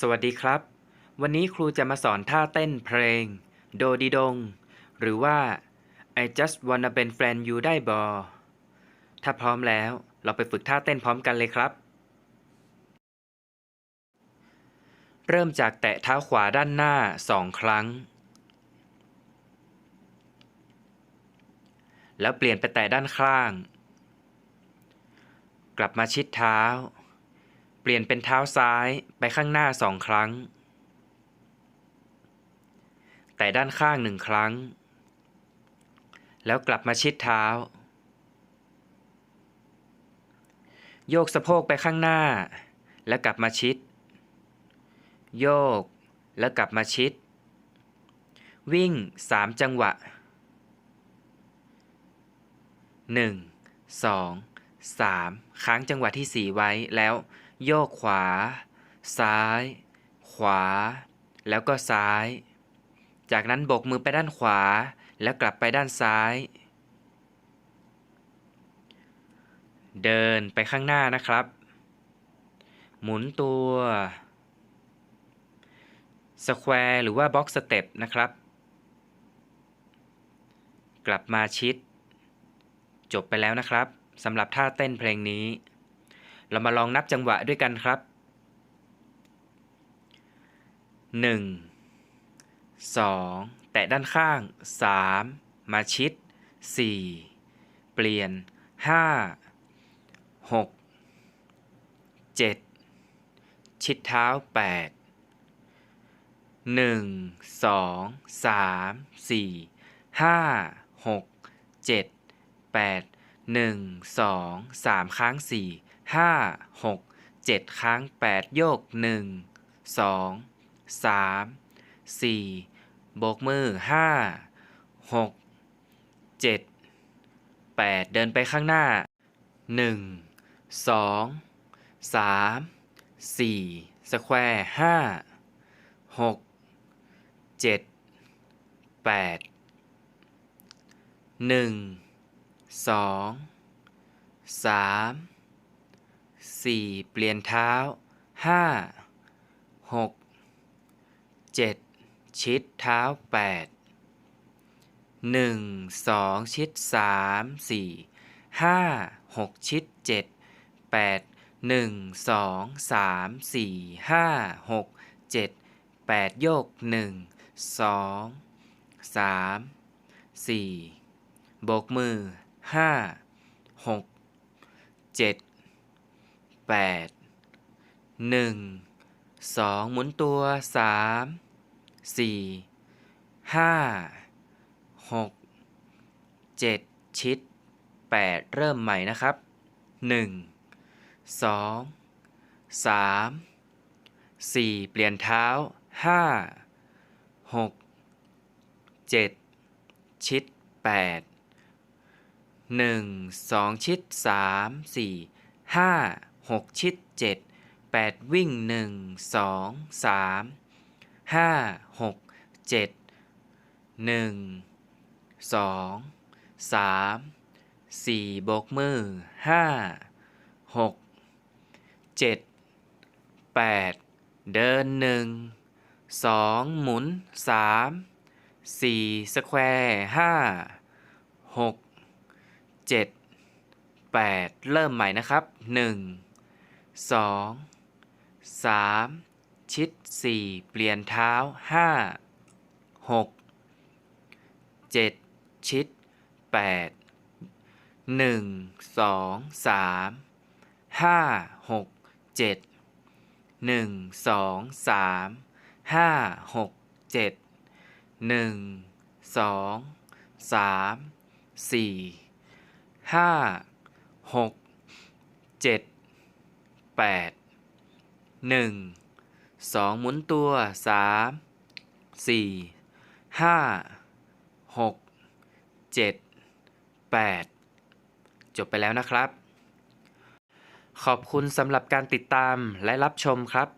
สวัสดีครับ วันนี้ครูจะมาสอนท่าเต้นเพลง โดดีดง หรือว่า I just wanna เป็นแฟน you ได้บอ ถ้าพร้อมแล้วเราไปฝึกท่าเต้นพร้อมกันเลยครับ เริ่มจากแตะเท้าขวาด้านหน้าสองครั้ง แล้วเปลี่ยนไปแตะด้านข้าง กลับมาชิดเท้า เปลี่ยนเป็นเท้าซ้ายไปข้างหน้าสองครั้ง แต่ด้านข้างหนึ่งครั้ง แล้วกลับมาชิดเท้า โยกสะโพกไปข้างหน้า แล้วกลับมาชิด โยกแล้วกลับมาชิด วิ่งสามจังหวะ1 2 3ค้างจังหวะที่4ไว้แล้ว โยกขวา ซ้าย ขวา แล้วก็ซ้าย จากนั้นบกมือไปด้านขวา แล้วกลับไปด้านซ้าย เดินไปข้างหน้านะครับ หมุนตัวสแควร์หรือว่าบ็อกสเต็ปนะครับ กลับมาชิด จบไปแล้วนะครับสำหรับท่าเต้นเพลงนี้ เรามาลองนับจังหวะด้วยกันครับ 1 2 แตะด้านข้าง 3 มาชิด 4 เปลี่ยน 5 6 7 ชิดเท้า 8 1 2 3 4 5 6 7 8 1 2 3ค้าง4 5 6 7ค้าง8โยก1 2 3 4โบกมือ5 6 7 8เดินไปข้างหน้า1 2 3 4สแควร์5 6 7 8 1สองสามสี่เปลี่ยนเท้าห้าหกเจ็ดแปดหนึ่งสองสาม สี่ห้าหกชิดเจ็ดแปดหนึ่งสองสามสี่ห้าหกเจ็ดแปดโยกหนึ่งสองสามสี่โบกมือห้าหกเจ็ด ดหนึ่งสองหมุนตัวสามสี่ห้าหกเจ็ดชิดแปดเริ่มใหม่นะครับหนึ่งสองสามสี่เปลี่ยนเท้าห้าหกเจ็ดชิดแปดหนึ่งสองชิดสาม สี่ห้าหกชิดเจ็ดแปดวิ่งหนึ่งสองสามห้าหกเจ็ดหนึ่งสองสามสี่โบกมือห้าหกเจ็ดแปดเดินหนึ่งสองหมุนสามสี่สแควร์ห้าหกเจ็ดแปดเริ่มใหม่นะครับหนึ่ง สองสามชิดสี่เปลี่ยนเท้าห้าหกเจ็ดชิดแปดหนึ่งสองสามห้าหกเจ็ดหนึ่งสองสามห้าหกเจ็ดหนึ่งสองสามสี่ห้าหกเจ็ด แปดหนึ่งสองหมุนตัวสามสี่ห้าหกเจ็ดแปดจบไปแล้วนะครับ ขอบคุณสำหรับการติดตามและรับชมครับ